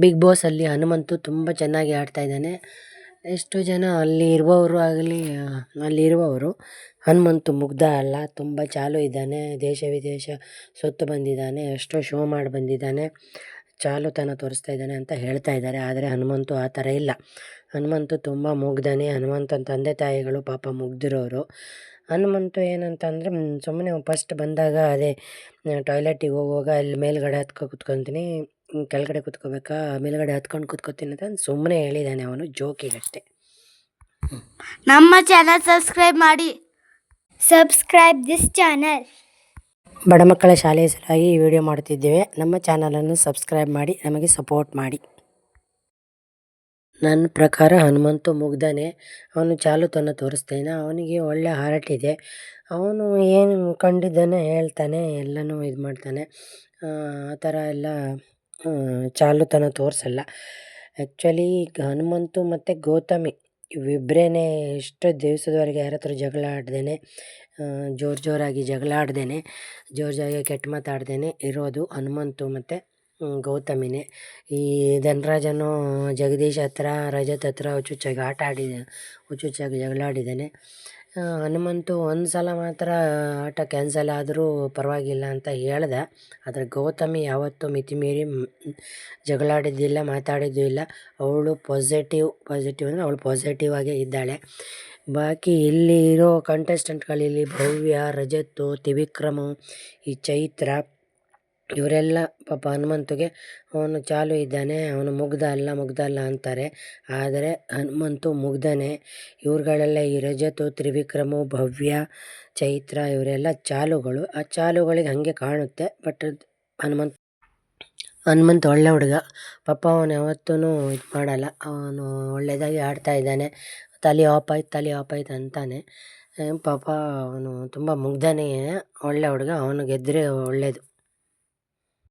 Big ಬಾಸಲ್ಲಿ Hanumanthu ತುಂಬ ಚೆನ್ನಾಗಿ ಆಡ್ತಾ ಇದ್ದಾನೆ. ಎಷ್ಟೋ ಜನ ಅಲ್ಲಿ ಇರುವವರು ಆಗಲಿ ಅಲ್ಲಿರುವವರು ಹನುಮಂತು ಮುಗ್ಧ ಅಲ್ಲ, ತುಂಬ ಚಾಲು ಇದ್ದಾನೆ. ದೇಶ ವಿದೇಶ ಸೊತ್ತು ಬಂದಿದ್ದಾನೆ, ಎಷ್ಟೋ ಶೋ ಮಾಡಿ ಬಂದಿದ್ದಾನೆ. ಚಾಲುತನ ತೋರಿಸ್ತಾ ಇದ್ದಾನೆ ಅಂತ ಹೇಳ್ತಾ ಇದ್ದಾರೆ. ಆದರೆ ಹನುಮಂತು ಆ ಥರ ಇಲ್ಲ. ಹನುಮಂತು ತುಂಬ ಮುಗ್ಧನೇ. ಹನುಮಂತನ ತಂದೆ ತಾಯಿಗಳು ಪಾಪ ಮುಗ್ದಿರೋರು. ಹನುಮಂತು ಏನಂತಂದರೆ ಸುಮ್ಮನೆ ಫಸ್ಟ್ ಬಂದಾಗ ಅದೇ ಟಾಯ್ಲೆಟಿಗೆ ಹೋಗುವಾಗ ಅಲ್ಲಿ ಮೇಲುಗಡೆ ಹತ್ಕೊ ಕೂತ್ಕೊತೀನಿ. ಕೆಳಗಡೆ ಕೂತ್ಕೋಬೇಕಾ ಮೇಲುಗಡೆ ಹತ್ಕೊಂಡು ಕೂತ್ಕೋತೀನಿ ಅಂತ ಸುಮ್ಮನೆ ಹೇಳಿದ್ದಾನೆ ಅವನು ಜೋಕಿಗಷ್ಟೇ ನಮ್ಮ ಚಾನಲ್ ಸಬ್ಸ್ಕ್ರೈಬ್ ಮಾಡಿ. ಸಬ್ಸ್ಕ್ರೈಬ್ ದಿಸ್ ಚಾನಲ್ ಬಡ ಮಕ್ಕಳ ಶಾಲೆಯ ಸಲುವಾಗಿ ಈ ವಿಡಿಯೋ ಮಾಡ್ತಿದ್ದೇವೆ ನಮ್ಮ ಚಾನಲನ್ನು ಸಬ್ಸ್ಕ್ರೈಬ್ ಮಾಡಿ ನಮಗೆ ಸಪೋರ್ಟ್ ಮಾಡಿ. ನನ್ನ ಪ್ರಕಾರ ಹನುಮಂತು ಮುಗ್ದಾನೆ ಅವನು ಚಾಲುತನ ತೋರಿಸ್ತಾನೆ. ಅವನಿಗೆ ಒಳ್ಳೆ ಹಾರ್ಟ್ ಇದೆ. ಅವನು ಏನು ಕಂಡಿದ್ದಾನೆ ಹೇಳ್ತಾನೆ ಎಲ್ಲನೂ ಇದು ಮಾಡ್ತಾನೆ ಆ ಥರ ಎಲ್ಲ ಚಾಲುತನ ತೋರಿಸಲ್ಲ. ಆ್ಯಕ್ಚುಲಿ ಹನುಮಂತು ಮತ್ತು ಗೌತಮಿ ಇವಿಬ್ಬರೇ ಎಷ್ಟು ದಿವಸದವರೆಗೆ ಯಾರ ಹತ್ರ ಜಗಳ ಆಡ್ದೇನೆ ಜೋರು ಜೋರಾಗಿ ಜಗಳ ಆಡ್ದೇನೆ, ಜೋರು ಜೋರಾಗಿ ಕೆಟ್ಟ ಮಾತಾಡ್ದೇ ಇರೋದು ಹನುಮಂತು ಮತ್ತು ಗೌತಮಿನೇ. ಈ ಧನರಾಜನು ಜಗದೀಶ್ ಹತ್ರ, ರಜತ್ ಹತ್ರ ಹುಚ್ಚುಚ್ಚಾಗಿ ಆಟ ಆಡಿದ, ಹುಚ್ಚುಚ್ಚಾಗಿ ಜಗಳ ಆಡಿದ್ದಾನೆ ಹನುಮಂತು ಒಂದು ಸಲ ಮಾತ್ರ ಆಟ ಕ್ಯಾನ್ಸಲ್ ಆದರೂ ಪರವಾಗಿಲ್ಲ ಅಂತ ಹೇಳ್ದ. ಆದರೆ ಗೌತಮಿ ಯಾವತ್ತೂ ಮಿತಿ ಮೀರಿ ಜಗಳಾಡಿದ್ದಿಲ್ಲ, ಮಾತಾಡಿದ್ದೂ ಇಲ್ಲ. ಅವಳು ಪಾಸಿಟಿವ್ ಪಾಸಿಟಿವ್ ಅಂದರೆ ಅವಳು ಪಾಸಿಟಿವ್ ಆಗೇ ಇದ್ದಾಳೆ. ಬಾಕಿ ಇಲ್ಲಿ ಇರೋ ಕಂಟೆಸ್ಟೆಂಟ್ಗಳಲ್ಲಿ ಭವ್ಯ ರಜತ್ತು ತ್ರಿವಿಕ್ರಮ ಈ ಚೈತ್ರ ಇವರೆಲ್ಲ ಪಾಪ ಹನುಮಂತುಗೆ, ಅವನು ಚಾಲು ಇದ್ದಾನೆ, ಅವನು ಮುಗ್ದ ಅಲ್ಲ ಮುಗ್ದ ಅಲ್ಲ ಅಂತಾರೆ. ಆದರೆ ಹನುಮಂತು ಮುಗ್ಧನೇ ಇವ್ರುಗಳೆಲ್ಲ ಈ ರಜತು, ತ್ರಿವಿಕ್ರಮು, ಭವ್ಯ, ಚೈತ್ರ, ಇವರೆಲ್ಲ ಚಾಲುಗಳು. ಆ ಚಾಲುಗಳಿಗೆ ಹಾಗೆ ಕಾಣುತ್ತೆ, ಬಟ್ ಹನುಮಂತ್ ಹನುಮಂತ ಒಳ್ಳೆ ಹುಡುಗ. ಪಾಪ ಅವನು ಯಾವತ್ತೂ ಇದು ಮಾಡಲ್ಲ. ಅವನು ಒಳ್ಳೆಯದಾಗಿ ಆಡ್ತಾ ಇದ್ದಾನೆ. ತಲೆ ಆಫ್ ಆಯ್ತು, ತಲೆ ಆಫ್ ಆಯ್ತು ಅಂತಾನೆ. ಪಾಪ ಅವನು ತುಂಬ ಮುಗ್ಧನೇ ಒಳ್ಳೆ ಹುಡುಗ, ಅವನು ಗೆದ್ದರೆ ಒಳ್ಳೆಯದು